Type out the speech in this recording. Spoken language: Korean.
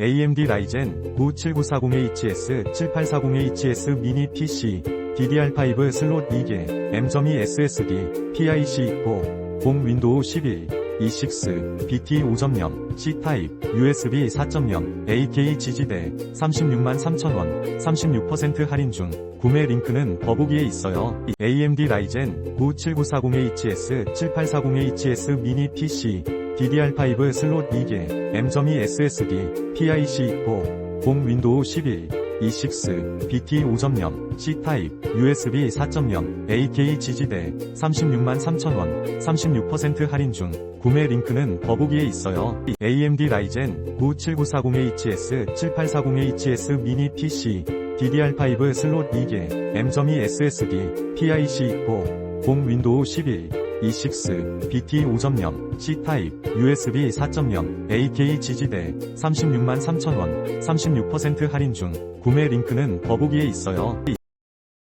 AMD 라이젠 97940HS 7840HS 미니 PC DDR5 슬롯 2개 M.2 SSD PIC 있고 공 윈도우 11 E6 BT 5.0 C타입 USB 4.0 AK 지지대 36만 3천원 36% 할인 중 구매 링크는 더보기에 있어요. AMD 라이젠 97940HS 7840HS 미니 PC DDR5 슬롯 2개 M.2 SSD PIC 있고 공 윈도우 11 E6 BT 5.0 C타입 USB 4.0 AK 지지대 36만 3천원 36% 할인 중 구매 링크는 더보기에 있어요. AMD 라이젠 97940HS 7840HS 미니 PC DDR5 슬롯 2개 M.2 SSD PIC 있고 공 윈도우 11 E6 BT 5.0 C타입 USB 4.0 AK 지지대 36만 3천원 36% 할인 중 구매 링크는 더보기에 있어요.